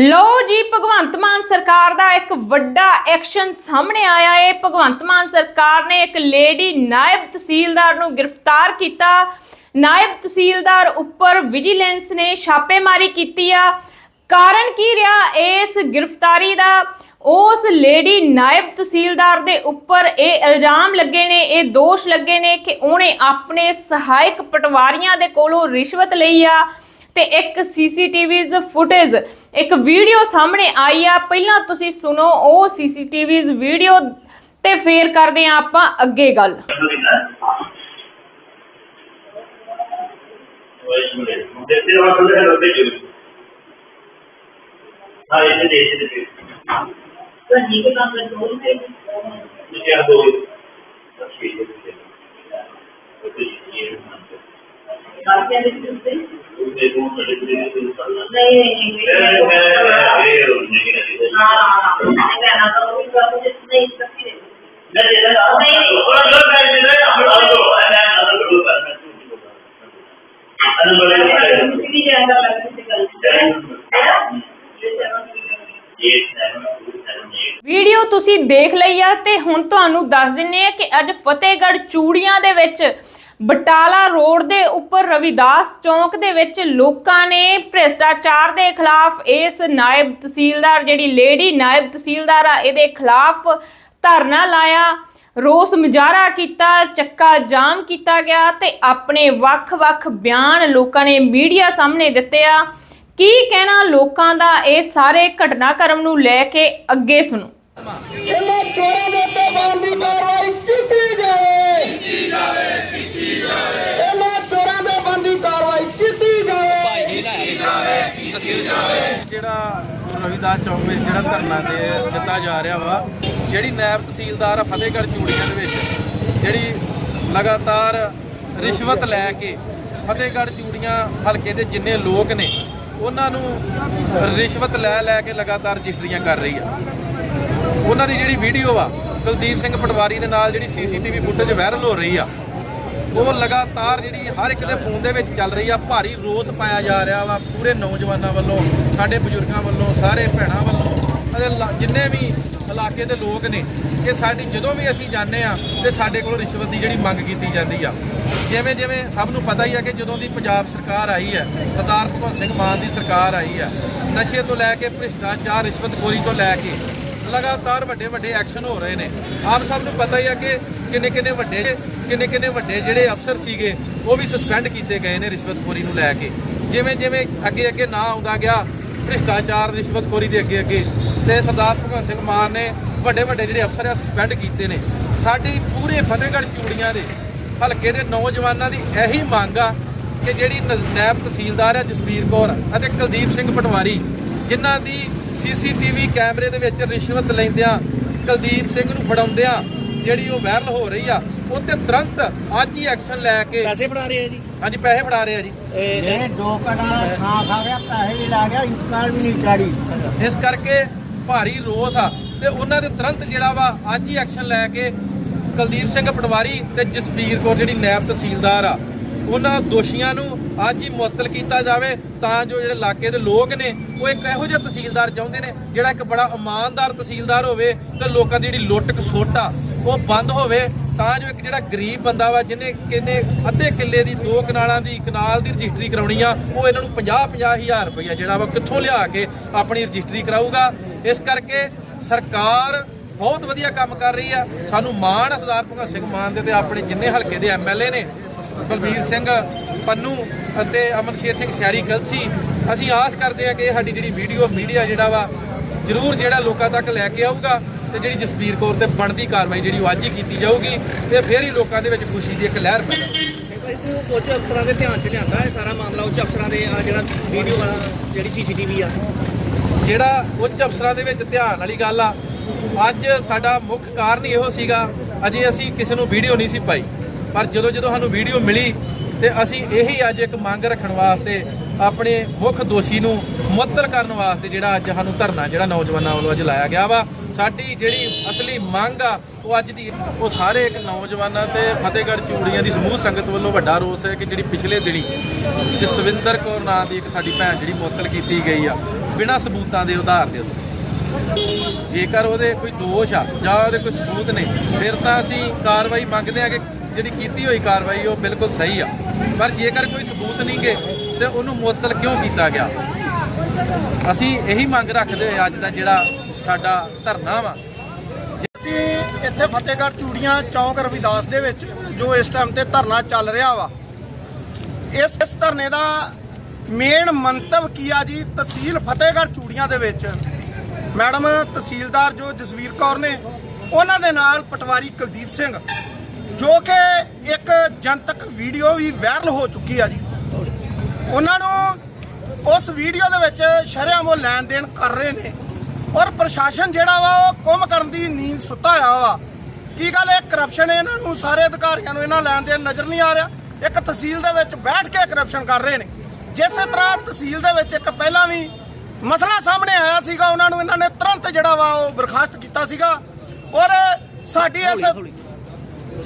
ਲੋ ਜੀ, ਭਗਵੰਤ ਮਾਨ ਸਰਕਾਰ ਦਾ ਇੱਕ ਵੱਡਾ ਐਕਸ਼ਨ ਸਾਹਮਣੇ ਆਇਆ ਹੈ ਭਗਵੰਤ ਮਾਨ ਸਰਕਾਰ ਨੇ ਇੱਕ ਲੇਡੀ ਨਾਇਬ ਤਹਿਸੀਲਦਾਰ ਨੂੰ ਗ੍ਰਿਫਤਾਰ ਕੀਤਾ। ਨਾਇਬ ਤਹਿਸੀਲਦਾਰ ਉੱਪਰ ਵਿਜੀਲੈਂਸ ਨੇ ਛਾਪੇਮਾਰੀ ਕੀਤੀ ਆ। ਕਾਰਨ ਕੀ ਰਿਹਾ ਇਸ ਗ੍ਰਿਫਤਾਰੀ ਦਾ? ਉਸ ਲੇਡੀ ਨਾਇਬ ਤਹਿਸੀਲਦਾਰ ਦੇ ਉੱਪਰ ਇਹ ਇਲਜ਼ਾਮ ਲੱਗੇ ਨੇ, ਇਹ ਦੋਸ਼ ਲੱਗੇ ਨੇ ਕਿ ਉਹਨੇ ਆਪਣੇ ਸਹਾਇਕ ਪਟਵਾਰੀਆਂ ਦੇ ਕੋਲੋਂ ਰਿਸ਼ਵਤ ਲਈ ਆ। ਤੇ ਇੱਕ ਸੀਸੀਟੀਵੀਜ਼ ਫੁਟੇਜ ਇੱਕ ਵੀਡੀਓ ਸਾਹਮਣੇ ਆਈ ਆ, ਪਹਿਲਾਂ ਤੁਸੀਂ ਸੁਣੋ ਉਹ ਸੀਸੀਟੀਵੀਜ਼ ਵੀਡੀਓ ਤੇ ਫੇਰ ਕਰਦੇ ਆ ਆਪਾਂ ਅੱਗੇ ਗੱਲ। ਹਾਂ, ਇਹ ਦੇ ਦੇ ਦੇ ਤਾਂ ਜੀ ਦਾ ਕੰਟਰੋਲ ਤੇ ਜੀ ਆ ਦੋ। ਤਸਵੀਰ ਦੇ ਤੇ ਇਹ ਮੰਨ ਵੀਡੀਓ ਤੁਸੀਂ ਦੇਖ ਲਈ ਆ ਤੇ ਹੁਣ ਤੁਹਾਨੂੰ ਦੱਸ ਦਿੰਨੇ ਆ ਕਿ ਅੱਜ ਫਤਿਹਗੜ੍ਹ ਚੂੜੀਆਂ ਦੇ ਵਿੱਚ ਬਟਾਲਾ ਰੋਡ ਦੇ ਉੱਪਰ ਰਵਿਦਾਸ ਚੌਂਕ ਦੇ ਵਿੱਚ ਲੋਕਾਂ ਨੇ ਭ੍ਰਿਸ਼ਟਾਚਾਰ ਦੇ ਖਿਲਾਫ ਇਸ ਨਾਇਬ ਤਹਿਸੀਲਦਾਰ, ਜਿਹੜੀ ਲੇਡੀ ਨਾਇਬ ਤਹਿਸੀਲਦਾਰ ਆ, ਇਹਦੇ ਖਿਲਾਫ ਧਰਨਾ ਲਾਇਆ, ਰੋਸ ਮੁਜ਼ਾਹਰਾ ਕੀਤਾ, ਚੱਕਾ ਜਾਮ ਕੀਤਾ ਗਿਆ ਤੇ ਆਪਣੇ ਵੱਖ-ਵੱਖ ਬਿਆਨ ਲੋਕਾਂ ਨੇ ਮੀਡੀਆ ਸਾਹਮਣੇ ਦਿੱਤੇ ਆ। ਕੀ ਕਹਿਣਾ ਲੋਕਾਂ ਦਾ ਇਹ ਸਾਰੇ ਘਟਨਾਕ੍ਰਮ ਨੂੰ ਲੈ ਕੇ ਅੱਗੇ ਸੁਣੋ। ਇਹਨਾਂ ਚੋਰਾਂ ਦੇ ਉੱਤੇ ਬਣਦੀ ਕਾਰਵਾਈ ਕੀਤੀ। ਜਿਹੜਾ ਰਵਿਦਾਸ ਚੌਕ ਵਿੱਚ ਜਿਹੜਾ ਧਰਨਾ ਦੇ ਦਿੱਤਾ ਜਾ ਰਿਹਾ ਵਾ, ਜਿਹੜੀ ਨਾਇਬ ਤਹਿਸੀਲਦਾਰ ਆ ਫਤਿਹਗੜ੍ਹ ਚੂੜੀਆਂ ਦੇ ਵਿੱਚ, ਜਿਹੜੀ ਲਗਾਤਾਰ ਰਿਸ਼ਵਤ ਲੈ ਕੇ ਫਤਿਹਗੜ੍ਹ ਚੂੜੀਆਂ ਹਲਕੇ ਦੇ ਜਿੰਨੇ ਲੋਕ ਨੇ, ਉਹਨਾਂ ਨੂੰ ਰਿਸ਼ਵਤ ਲੈ ਲੈ ਕੇ ਲਗਾਤਾਰ ਰਜਿਸਟਰੀਆਂ ਕਰ ਰਹੀ ਆ। ਉਹਨਾਂ ਦੀ ਜਿਹੜੀ ਵੀਡੀਓ ਆ, ਕੁਲਦੀਪ ਸਿੰਘ ਪਟਵਾਰੀ ਦੇ ਨਾਲ ਜਿਹੜੀ ਸੀਸੀਟੀਵੀ ਫੁਟੇਜ ਵਾਇਰਲ ਹੋ ਰਹੀ ਆ ਉਹ ਲਗਾਤਾਰ ਜਿਹੜੀ ਹਰ ਇੱਕ ਦੇ ਫੋਨ ਦੇ ਵਿੱਚ ਚੱਲ ਰਹੀ ਆ, ਭਾਰੀ ਰੋਸ ਪਾਇਆ ਜਾ ਰਿਹਾ ਵਾ ਪੂਰੇ ਨੌਜਵਾਨਾਂ ਵੱਲੋਂ, ਸਾਡੇ ਬਜ਼ੁਰਗਾਂ ਵੱਲੋਂ, ਸਾਰੇ ਭੈਣਾਂ ਵੱਲੋਂ, ਅਤੇ ਲਾ- ਜਿੰਨੇ ਵੀ ਇਲਾਕੇ ਦੇ ਲੋਕ ਨੇ ਕਿ ਸਾਡੀ ਜਦੋਂ ਵੀ ਅਸੀਂ ਜਾਂਦੇ ਆ, ਤੇ ਸਾਡੇ ਕੋਲੋਂ ਰਿਸ਼ਵਤ ਦੀ ਜਿਹੜੀ ਮੰਗ ਕੀਤੀ ਜਾਂਦੀ ਆ। ਜਿਵੇਂ ਜਿਵੇਂ ਸਭ ਨੂੰ ਪਤਾ ਹੀ ਆ ਕਿ ਜਦੋਂ ਦੀ ਪੰਜਾਬ ਸਰਕਾਰ ਆਈ ਹੈ, ਸਰਦਾਰ ਭਗਵੰਤ ਸਿੰਘ ਮਾਨ ਦੀ ਸਰਕਾਰ ਆਈ ਹੈ, ਨਸ਼ੇ ਤੋਂ ਲੈ ਕੇ ਭ੍ਰਿਸ਼ਟਾਚਾਰ, ਰਿਸ਼ਵਤਖੋਰੀ ਤੋਂ ਲੈ ਕੇ ਲਗਾਤਾਰ ਵੱਡੇ ਵੱਡੇ ਐਕਸ਼ਨ ਹੋ ਰਹੇ ਨੇ। ਆਪ ਸਭ ਨੂੰ ਪਤਾ ਹੀ ਆ ਕਿ ਕਿੰਨੇ ਕਿੰਨੇ ਵੱਡੇ ਕਿੰਨੇ ਕਿੰਨੇ ਵੱਡੇ ਜਿਹੜੇ ਅਫਸਰ ਸੀਗੇ, ਉਹ ਵੀ ਸਸਪੈਂਡ ਕੀਤੇ ਗਏ ਨੇ ਰਿਸ਼ਵਤਖੋਰੀ ਨੂੰ ਲੈ ਕੇ। ਜਿਵੇਂ ਜਿਵੇਂ ਅੱਗੇ ਅੱਗੇ ਨਾ ਆਉਂਦਾ ਗਿਆ, ਭ੍ਰਿਸ਼ਟਾਚਾਰ ਰਿਸ਼ਵਤਖੋਰੀ ਦੇ ਅੱਗੇ ਅੱਗੇ ਤੇ ਸਰਦਾਰ ਭਗਵੰਤ ਸਿੰਘ ਮਾਨ ਨੇ ਵੱਡੇ ਵੱਡੇ ਜਿਹੜੇ ਅਫਸਰ ਆ ਸਸਪੈਂਡ ਕੀਤੇ ਨੇ। ਸਾਡੀ ਪੂਰੇ ਫਤਿਹਗੜ੍ਹ ਚੂੜੀਆਂ ਦੇ ਹਲਕੇ ਦੇ ਨੌਜਵਾਨਾਂ ਦੀ ਇਹੀ ਮੰਗ ਆ ਕਿ ਜਿਹੜੀ ਨ- ਨਾਇਬ ਤਹਿਸੀਲਦਾਰ ਆ ਜਸਵੀਰ ਕੌਰ ਅਤੇ ਕੁਲਦੀਪ ਸਿੰਘ ਪਟਵਾਰੀ, ਜਿਨ੍ਹਾਂ ਦੀ ਸੀਸੀਟੀਵੀ ਕੈਮਰੇ ਦੇ ਵਿੱਚ ਰਿਸ਼ਵਤ ਲੈਂਦਿਆਂ ਕੁਲਦੀਪ ਸਿੰਘ ਨੂੰ ਫੜਾਉਂਦਿਆਂ ਜਿਹੜੀ ਉਹ ਵਾਇਰਲ ਹੋ ਰਹੀ ਆ ਉਹ ਤੇ ਤੁਰੰਤ ਅੱਜ ਹੀ ਐਕਸ਼ਨ ਲੈ ਕੇ ਪੈਸੇ ਫੜਾ ਰਹੇ ਆ ਜੀ। ਹਾਂਜੀ ਪੈਸੇ ਫੜਾ ਰਹੇ ਆ ਜੀ। ਇਹ ਦੋ ਕਣਾ ਥਾਂ ਖਾ ਗਿਆ ਪੈਸੇ ਵੀ ਲਾ ਗਿਆ ਇੰਤਕਾਲ ਵੀ ਨਹੀਂ ਚਾੜੀ ਇਸ ਕਰਕੇ ਭਾਰੀ ਰੋਸ ਆ। ਤੇ ਉਹਨਾਂ ਦੇ ਤੁਰੰਤ ਜਿਹੜਾ ਵਾ ਅੱਜ ਹੀ ਐਕਸ਼ਨ ਲੈ ਕੇ ਕੁਲਦੀਪ ਸਿੰਘ ਪਟਵਾਰੀ ਤੇ ਜਸਪੀਰ ਕੌਰ ਜਿਹੜੀ ਨਾਇਬ ਤਹਿਸੀਲਦਾਰ ਆ ਉਹਨਾਂ ਦੋਸ਼ੀਆਂ ਨੂੰ ਅੱਜ ਹੀ ਮੁਅੱਤਲ ਕੀਤਾ ਜਾਵੇ ਤਾਂ ਜੋ ਜਿਹੜੇ ਇਲਾਕੇ ਦੇ ਲੋਕ ਨੇ ਉਹ ਇੱਕ ਇਹੋ ਜਿਹਾ ਤਹਿਸੀਲਦਾਰ ਚਾਹੁੰਦੇ ਨੇ ਜਿਹੜਾ ਇੱਕ ਬੜਾ ਇਮਾਨਦਾਰ ਤਹਿਸੀਲਦਾਰ ਹੋਵੇ ਤੇ ਲੋਕਾਂ ਦੀ ਜਿਹੜੀ ਲੁੱਟ ਖਸੁੱਟ ਆ ਉਹ ਬੰਦ ਹੋਵੇ ਤਾਂ ਜੋ ਇੱਕ ਜਿਹੜਾ ਗਰੀਬ ਬੰਦਾ ਵਾ ਜਿਹਨੇ ਕਿੰਨੇ ਅੱਧੇ ਕਿੱਲੇ ਦੀ ਦੋ ਕਨਾਲਾਂ ਦੀ ਕਨਾਲ ਦੀ ਰਜਿਸਟਰੀ ਕਰਾਉਣੀ ਆ, ਉਹ ਇਹਨਾਂ ਨੂੰ 50 50 ਹਜ਼ਾਰ ਰੁਪਈਆ ਜਿਹੜਾ ਵਾ ਕਿੱਥੋਂ ਲਿਆ ਕੇ ਆਪਣੀ ਰਜਿਸਟਰੀ ਕਰਾਊਗਾ। ਇਸ ਕਰਕੇ ਸਰਕਾਰ ਬਹੁਤ ਵਧੀਆ ਕੰਮ ਕਰ ਰਹੀ ਆ। ਸਾਨੂੰ ਮਾਣ ਸਰਦਾਰ ਭਗਤ ਸਿੰਘ ਮਾਨ ਦੇ ਤੇ ਆਪਣੇ ਜਿੰਨੇ ਹਲਕੇ ਦੇ ਐਮਐਲਏ ਨੇ, ਬਲਬੀਰ ਸਿੰਘ, ਪੰਨੂ ਅਤੇ ਅਮਨਸ਼ੇਰ ਸਿੰਘ ਸਿਆਰੀ ਗਲਸੀ, ਅਸੀਂ ਆਸ ਕਰਦੇ ਆ ਕਿ ਸਾਡੀ ਜਿਹੜੀ ਵੀਡੀਓ, ਮੀਡੀਆ ਜਿਹੜਾ ਵਾ, ਜ਼ਰੂਰ ਜਿਹੜਾ ਲੋਕਾਂ ਤੱਕ ਲੈ ਕੇ ਆਊਗਾ। ਤੇ ਜਿਹੜੀ ਜਸਬੀਰ ਕੌਰ ਤੇ ਬਣਦੀ ਕਾਰਵਾਈ ਜਿਹੜੀ ਉਹ ਅੱਜ ਹੀ ਕੀਤੀ ਜਾਊਗੀ ਤੇ ਫਿਰ ਹੀ ਲੋਕਾਂ ਦੇ ਵਿੱਚ ਖੁਸ਼ੀ ਦੀ ਇੱਕ ਲਹਿਰ ਇਹ ਉੱਚ ਅਫਸਰਾਂ ਦੇ ਧਿਆਨ 'ਚ ਲਿਆਂਦਾ ਇਹ ਸਾਰਾ ਮਾਮਲਾ ਉੱਚ ਅਫਸਰਾਂ ਦੇ ਆ ਜਿਹੜਾ ਵੀਡੀਓ ਵਾਲਾ ਜਿਹੜੀ ਸੀਸੀਟੀਵੀ ਆ। ਜਿਹੜਾ ਉੱਚ ਅਫਸਰਾਂ ਦੇ ਵਿੱਚ ਧਿਆਨ ਵਾਲੀ ਗੱਲ ਆ ਅੱਜ ਸਾਡਾ ਮੁੱਖ ਕਾਰਨ ਇਹੋ ਸੀਗਾ ਅਜੇ ਅਸੀਂ ਕਿਸੇ ਨੂੰ ਵੀਡੀਓ ਨਹੀਂ ਸੀ ਪਾਈ। ਪਰ ਜਦੋਂ ਜਦੋਂ ਸਾਨੂੰ ਵੀਡੀਓ ਮਿਲੀ ਤੇ ਅਸੀਂ ਇਹੀ ਅੱਜ ਇੱਕ ਮੰਗ ਰੱਖਣ ਵਾਸਤੇ ਆਪਣੇ ਮੁੱਖ ਦੋਸ਼ੀ ਨੂੰ ਮੁਅੱਤਲ ਕਰਨ ਵਾਸਤੇ ਜਿਹੜਾ ਅੱਜ ਸਾਨੂੰ ਧਰਨਾ ਜਿਹੜਾ ਨੌਜਵਾਨਾਂ ਵੱਲੋਂ ਅੱਜ ਲਾਇਆ ਗਿਆ ਵਾ ਸਾਡੀ ਜਿਹੜੀ ਅਸਲੀ ਮੰਗ ਆ, ਉਹ ਅੱਜ ਦੀ, ਉਹ ਸਾਰੇ ਇੱਕ ਨੌਜਵਾਨਾਂ ਤੇ ਫਤਿਹਗੜ੍ਹ ਚੂੜੀਆਂ ਦੀ ਸਮੂਹ ਸੰਗਤ ਵੱਲੋਂ ਵੱਡਾ ਰੋਸ ਹੈ ਕਿ ਜਿਹੜੀ ਪਿਛਲੇ ਦਿਨੀ ਜਸਵਿੰਦਰ ਕੌਰ ਨਾਂ ਦੀ ਇੱਕ ਸਾਡੀ ਭੈਣ ਜਿਹੜੀ ਮੁਅੱਤਲ ਕੀਤੀ ਗਈ ਆ, ਬਿਨਾਂ ਸਬੂਤਾਂ ਦੇ ਆਧਾਰ ਦੇ ਉੱਤੇ ਜੇਕਰ ਉਹਦੇ ਕੋਈ ਦੋਸ਼ ਆ ਜਾਂ ਉਹਦੇ ਕੋਈ ਸਬੂਤ ਨੇ, ਫਿਰ ਤਾਂ ਅਸੀਂ ਕਾਰਵਾਈ ਮੰਗਦੇ ਆ ਕਿ ਜਿਹੜੀ ਕੀਤੀ ਹੋਈ ਕਾਰਵਾਈ ਉਹ ਬਿਲਕੁਲ ਸਹੀ ਆ। ਪਰ ਜੇਕਰ ਕੋਈ ਸਬੂਤ ਨਹੀਂ ਗਏ ਤੇ ਉਹਨੂੰ ਮੁਅੱਤਲ ਕਿਉਂ ਕੀਤਾ ਗਿਆ? ਅਸੀਂ ਇਹੀ ਮੰਗ ਰੱਖਦੇ ਹੋਏ ਅੱਜ ਦਾ ਜਿਹੜਾ ਸਾਡਾ ਧਰਨਾ ਵਾ। ਅਸੀਂ ਇੱਥੇ ਫਤਿਹਗੜ੍ਹ ਚੂੜੀਆਂ ਚੌਂਕ ਰਵਿਦਾਸ ਦੇ ਵਿੱਚ ਜੋ ਇਸ ਟਾਈਮ ਤੇ ਧਰਨਾ ਚੱਲ ਰਿਹਾ ਵਾ। ਇਸ ਇਸ ਧਰਨੇ ਦਾ ਮੇਨ ਮੰਤਵ ਕੀ ਆ ਜੀ? ਤਹਿਸੀਲ ਫਤਿਹਗੜ੍ਹ ਚੂੜੀਆਂ ਦੇ ਵਿੱਚ। ਮੈਡਮ ਤਹਿਸੀਲਦਾਰ ਜੋ ਜਸਵੀਰ ਕੌਰ ਨੇ, ਉਹਨਾਂ ਦੇ ਨਾਲ ਪਟਵਾਰੀ ਕੁਲਦੀਪ ਸਿੰਘ, ਜੋ ਕਿ ਇੱਕ ਜਨਤਕ ਵੀਡੀਓ ਵੀ ਵਾਇਰਲ ਹੋ ਚੁੱਕੀ ਆ ਜੀ। ਉਹਨਾਂ ਨੂੰ ਉਸ ਵੀਡੀਓ ਦੇ ਵਿੱਚ ਸ਼ਰੇਆਮ ਉਹ ਲੈਣ ਦੇਣ ਕਰ ਰਹੇ ਨੇ। ਔਰ ਪ੍ਰਸ਼ਾਸਨ ਜਿਹੜਾ ਵਾ ਉਹ ਕੁੰਮ ਕਰਨ ਦੀ ਨੀਂਦ ਸੁੱਤਾ ਹੋਇਆ ਵਾ। ਕੀ ਗੱਲ ਇਹ ਕਰਪਸ਼ਨ ਇਹਨਾਂ ਨੂੰ ਸਾਰੇ ਅਧਿਕਾਰੀਆਂ ਨੂੰ ਇਹਨਾਂ ਲੈਣ ਦੇਣ ਨਜ਼ਰ ਨਹੀਂ ਆ ਰਿਹਾ? ਇੱਕ ਤਹਿਸੀਲ ਦੇ ਵਿੱਚ ਬੈਠ ਕੇ ਕਰਪਸ਼ਨ ਕਰ ਰਹੇ ਨੇ। ਜਿਸੇ ਤਰ੍ਹਾਂ ਤਹਿਸੀਲ ਦੇ ਵਿੱਚ ਇੱਕ ਪਹਿਲਾਂ ਵੀ ਮਸਲਾ ਸਾਹਮਣੇ ਆਇਆ ਸੀਗਾ ਉਹਨਾਂ ਨੂੰ ਇਹਨਾਂ ਨੇ ਤੁਰੰਤ ਜਿਹੜਾ ਵਾ ਉਹ ਬਰਖਾਸਤ ਕੀਤਾ ਸੀਗਾ। ਔਰ ਸਾਡੀ ਇਸ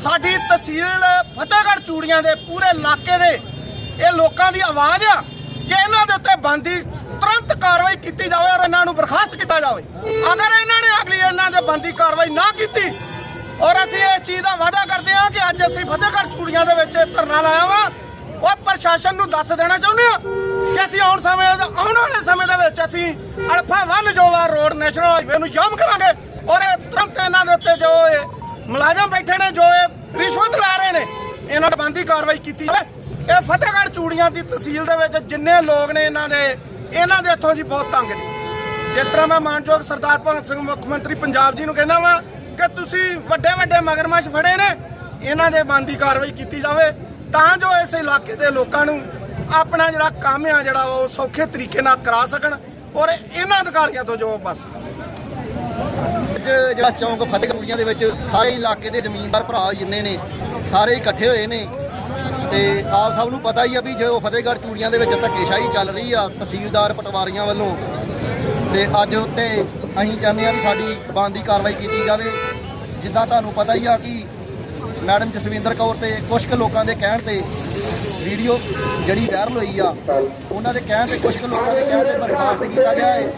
ਸਾਡੀ ਤਹਿਸੀਲ ਫਤਿਹਗੜ੍ਹ ਚੂੜੀਆਂ ਦੇ ਪੂਰੇ ਇਲਾਕੇ ਦੇ ਇਹ ਲੋਕਾਂ ਦੀ ਆਵਾਜ਼ ਆ ਕਿ ਇਹਨਾਂ ਦੇ ਉੱਤੇ ਬੰਦੀ ਤੁਰੰਤ ਕਾਰਵਾਈ ਕੀਤੀ ਜਾਵੇ ਔਰ ਇਹਨਾਂ ਨੂੰ ਬਰਖਾਸਤ ਕੀਤਾ ਜਾਵੇ। ਅਗਰ ਇਹਨਾਂ ਨੇ ਅਗਲੀ ਇਹਨਾਂ ਦੇ ਬੰਦੀ ਕਾਰਵਾਈ ਨਾ ਕੀਤੀ, ਔਰ ਅਸੀਂ ਇਸ ਚੀਜ਼ ਦਾ ਵਾਅਦਾ ਕਰਦੇ ਹਾਂ ਕਿ ਅੱਜ ਅਸੀਂ ਫਤਿਹਗੜ੍ਹ ਚੂੜੀਆਂ ਦੇ ਵਿੱਚ ਧਰਨਾ ਲਾਇਆ ਵਾ, ਉਹ ਪ੍ਰਸ਼ਾਸਨ ਨੂੰ ਦੱਸ ਦੇਣਾ ਚਾਹੁੰਦੇ ਆ ਕਿ ਅਸੀਂ ਆਉਣ ਸਮੇਂ ਆਉਣ ਵਾਲੇ ਸਮੇਂ ਦੇ ਵਿੱਚ ਅਸੀਂ ਅਲਫਾ 1 ਜੋ ਰੋਡ ਨੈਸ਼ਨਲ ਹਾਈਵੇ ਨੂੰ ਜਾਮ ਕਰਾਂਗੇ, ਔਰ ਇਹ ਤੁਰੰਤ ਇਹਨਾਂ ਦੇ ਉੱਤੇ ਜੋ ਇਹ ਮੁਲਾਜ਼ਮ ਬੈਠੇ ਨੇ, ਜੋ ਇਹ ਰਿਸ਼ਵਤ ਲੈ ਰਹੇ ਨੇ, ਇਹਨਾਂ ਤੇ ਬੰਦੀ ਕਾਰਵਾਈ ਕੀਤੀ ਜਾਵੇ। ਇਹ ਫਤਿਹਗੜ੍ਹ ਚੂੜੀਆਂ ਦੀ ਤਹਿਸੀਲ ਦੇ ਵਿੱਚ ਜਿੰਨੇ ਲੋਕ ਨੇ ਇਹਨਾਂ ਦੇ ਇਹਨਾਂ ਦੇ ਇੱਥੋਂ ਜੀ ਬਹੁਤ ਤੰਗ ਨੇ। ਜਿਸ ਤਰ੍ਹਾਂ ਮੈਂ ਮਾਨਯੋਗ ਸਰਦਾਰ ਭਗਤ ਸਿੰਘ, ਮੁੱਖ ਮੰਤਰੀ ਪੰਜਾਬ ਜੀ ਨੂੰ ਕਹਿੰਦਾ ਵਾਂ ਕਿ ਤੁਸੀਂ ਵੱਡੇ ਵੱਡੇ ਮਗਰਮੱਛ ਫੜੇ ਨੇ, ਇਹਨਾਂ ਦੇ ਬੰਦੀ ਕਾਰਵਾਈ ਕੀਤੀ ਜਾਵੇ। ਤਾਂ ਜੋ ਇਸ ਇਲਾਕੇ ਦੇ ਲੋਕਾਂ ਨੂੰ ਆਪਣਾ ਜਿਹੜਾ ਕੰਮ ਆ, ਜਿਹੜਾ ਉਹ ਸੌਖੇ ਤਰੀਕੇ ਨਾਲ ਕਰਾ ਸਕਣ ਔਰ ਇਹਨਾਂ ਅਧਿਕਾਰੀਆਂ ਤੋਂ ਜੋ ਬਸ। ਅੱਜ ਜਿਹੜਾ ਚੌਂਕ ਫਤਿਹਗੜ੍ਹੀਆਂ ਦੇ ਵਿੱਚ ਸਾਰੇ ਇਲਾਕੇ ਦੇ ਜ਼ਮੀਨਦਾਰ ਭਰਾ ਜਿੰਨੇ ਨੇ, ਸਾਰੇ ਇਕੱਠੇ ਹੋਏ ਨੇ ਤੇ ਆਪ ਸਭ ਨੂੰ ਪਤਾ ਹੀ ਆ ਵੀ ਜੋ ਫਤਿਹਗੜ੍ਹ ਚੂੜੀਆਂ ਦੇ ਵਿੱਚ ਧੱਕੇਸ਼ਾਹੀ ਚੱਲ ਰਹੀ ਆ ਤਹਿਸੀਲਦਾਰ ਪਟਵਾਰੀਆਂ ਵੱਲੋਂ, ਤੇ ਅੱਜ ਉੱਤੇ ਅਸੀਂ ਚਾਹੁੰਦੇ ਆ ਵੀ ਸਾਡੀ ਬਣਦੀ ਕਾਰਵਾਈ ਕੀਤੀ ਜਾਵੇ। ਜਿੱਦਾਂ ਤੁਹਾਨੂੰ ਪਤਾ ਹੀ ਆ ਕਿ ਮੈਡਮ ਜਸਵਿੰਦਰ ਕੌਰ ਤੇ ਕੁਝ ਕੁ ਲੋਕਾਂ ਦੇ ਕਹਿਣ ਤੇ ਵੀਡੀਓ ਜਿਹੜੀ ਵਾਇਰਲ ਹੋਈ ਆ, ਉਹਨਾਂ ਦੇ ਕਹਿਣ ਤੇ ਕੁਝ ਕੁ ਲੋਕਾਂ ਦੇ ਕਹਿਣ ਤੇ ਬਰਖਾਸਤ ਕੀਤਾ ਗਿਆ ਹੈ।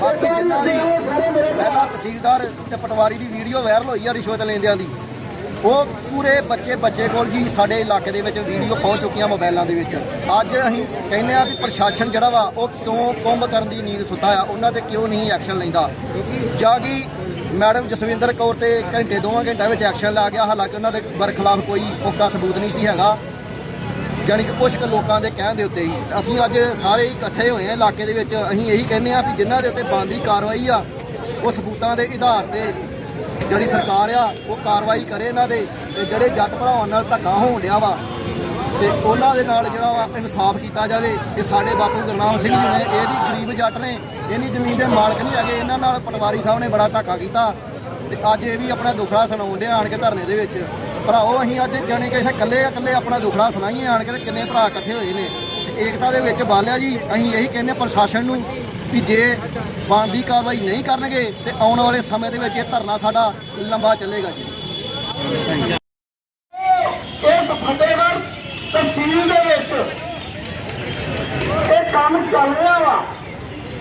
ਬਾਕੀ ਜਿਨ੍ਹਾਂ ਦੀ ਪਹਿਲਾਂ ਤਹਿਸੀਲਦਾਰ ਤੇ ਪਟਵਾਰੀ ਦੀ ਵੀਡੀਓ ਵਾਇਰਲ ਹੋਈ ਆ ਰਿਸ਼ਵਤ ਲੈਂਦਿਆਂ ਦੀ ਉਹ ਪੂਰੇ ਬੱਚੇ ਬੱਚੇ ਕੋਲ ਜੀ ਸਾਡੇ ਇਲਾਕੇ ਦੇ ਵਿੱਚ ਵੀਡੀਓ ਪਹੁੰਚ ਚੁੱਕੀਆਂ ਮੋਬਾਈਲਾਂ ਦੇ ਵਿੱਚ। ਅੱਜ ਅਸੀਂ ਕਹਿੰਦੇ ਆ ਵੀ ਪ੍ਰਸ਼ਾਸਨ ਜਿਹੜਾ ਵਾ, ਉਹ ਕਿਉਂ ਕੁੰਭ ਕਰਨ ਦੀ ਨੀਂਦ ਸੁੱਤਾ ਆ? ਉਹਨਾਂ ਤੇ ਕਿਉਂ ਨਹੀਂ ਐਕਸ਼ਨ ਲੈਂਦਾ? ਜਾਂ ਕਿ ਮੈਡਮ ਜਸਵਿੰਦਰ ਕੌਰ ਤੇ ਘੰਟੇ, ਦੋਵਾਂ ਘੰਟਿਆਂ ਵਿੱਚ ਐਕਸ਼ਨ ਲਾ ਗਿਆ। ਹਾਲਾਂਕਿ ਉਹਨਾਂ ਦੇ ਬਰਖਲਾਫ ਕੋਈ ਪੁਖਤਾ ਸਬੂਤ ਨਹੀਂ ਸੀ ਹੈਗਾ। ਜਾਣੀ ਕਿ ਕੁਝ ਕੁ ਲੋਕਾਂ ਦੇ ਕਹਿਣ ਦੇ ਉੱਤੇ ਹੀ। ਅਸੀਂ ਅੱਜ ਸਾਰੇ ਇਕੱਠੇ ਹੋਏ ਆ ਇਲਾਕੇ ਦੇ ਵਿੱਚ। ਅਸੀਂ ਇਹੀ ਕਹਿੰਦੇ ਆ ਵੀ ਜਿਨ੍ਹਾਂ ਦੇ ਉੱਤੇ ਬੰਦੀ ਕਾਰਵਾਈ ਆ, ਉਹ ਸਬੂਤਾਂ ਦੇ ਆਧਾਰ ਤੇ ਜਿਹੜੀ ਸਰਕਾਰ ਆ, ਉਹ ਕਾਰਵਾਈ ਕਰੇ ਇਹਨਾਂ ਦੇ ਤੇ ਜਿਹੜੇ ਜੱਟ ਭਰਾਵਾਂ ਨਾਲ ਧੱਕਾ ਹੋਣ ਡਿਆ ਵਾ, ਤੇ ਉਹਨਾਂ ਦੇ ਨਾਲ ਜਿਹੜਾ ਵਾ ਇਨਸਾਫ ਕੀਤਾ ਜਾਵੇ ਕਿ ਸਾਡੇ ਬਾਪੂ ਗੁਰਨਾਮ ਸਿੰਘ ਜੀ ਨੇ, ਇਹ ਵੀ ਗਰੀਬ ਜੱਟ ਨੇ, ਇੰਨੀ ਜ਼ਮੀਨ ਦੇ ਮਾਲਕ ਨਹੀਂ ਹੈਗੇ, ਇਹਨਾਂ ਨਾਲ ਪਟਵਾਰੀ ਸਾਹਿਬ ਨੇ ਬੜਾ ਧੱਕਾ ਕੀਤਾ, ਤੇ ਅੱਜ ਇਹ ਵੀ ਆਪਣਾ ਦੁਖੜਾ ਸੁਣਾਉਣ ਡਿਆ ਆਣ ਕੇ ਧਰਨੇ ਦੇ ਵਿੱਚ। ਭਰਾਓ ਅਸੀਂ ਅੱਜ ਜਾਣੇ ਕਿ ਇੱਥੇ ਇਕੱਲੇ ਇਕੱਲੇ ਆਪਣਾ ਦੁੱਖੜਾ ਸੁਣਾਈਏ, ਆਣ ਕੇ ਤੇ ਕਿੰਨੇ ਭਰਾ ਇਕੱਠੇ ਹੋਏ ਨੇ। ਤੇ ਏਕਤਾ ਦੇ ਵਿੱਚ ਬਾਲਿਆ ਜੀ, ਅਸੀਂ ਇਹੀ ਕਹਿੰਦੇ ਪ੍ਰਸ਼ਾਸਨ ਨੂੰ ਵੀ ਜੇ ਬਣਦੀ ਕਾਰਵਾਈ ਨਹੀਂ ਕਰਨਗੇ ਤੇ ਆਉਣ ਵਾਲੇ ਸਮੇਂ ਦੇ ਵਿੱਚ ਇਹ ਧਰਨਾ ਸਾਡਾ ਲੰਬਾ ਚੱਲੇਗਾ ਜੀ। ਇਸ ਫਤਿਹਗੜ੍ਹ ਤਹਿਸੀਲ ਦੇ ਵਿੱਚ ਇਹ ਕੰਮ ਚੱਲ ਰਿਹਾ ਵਾ।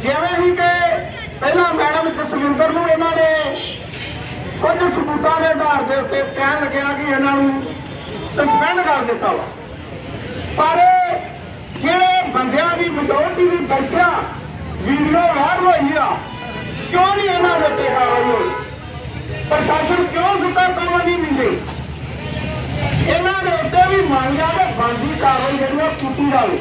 ਜਿਵੇਂ ਹੀ ਕਿ ਪਹਿਲਾਂ ਮੈਡਮ ਜਸਵਿੰਦਰ ਨੂੰ ਇਹਨਾਂ ਨੇ ਕੁਝ ਸਬੂਤਾਂ ਦੇ ਆਧਾਰ ਦੇ ਉੱਤੇ ਕਹਿਣ ਲੱਗਿਆ ਕਿ ਇਹਨਾਂ ਨੂੰ ਸਸਪੈਂਡ ਕਰ ਦਿੱਤਾ ਵਾ। ਪਰ ਜਿਹੜੇ ਬੰਦਿਆਂ ਦੀ ਮੈਜੋਰਟੀ ਦੀ ਬੈਠਿਆ ਵੀਡੀਓ ਵਾਇਰਲ ਹੋਈ ਆ। ਕਿਉਂ ਨਹੀਂ ਇਹਨਾਂ ਦੇ ਉੱਤੇ ਕਾਰਵਾਈ ਹੋਈ ਪ੍ਰਸ਼ਾਸਨ ਕਿਉਂ ਸੁੱਤਾ ਕੰਮ ਨਹੀਂ ਮਿਲਦੇ ਇਹਨਾਂ ਦੇ ਉੱਤੇ ਵੀ ਮੰਗ ਆ ਕਿ ਬਣਦੀ ਕਾਰਵਾਈ ਜਿਹੜੀ ਉਹ ਕੀਤੀ ਜਾਵੇ।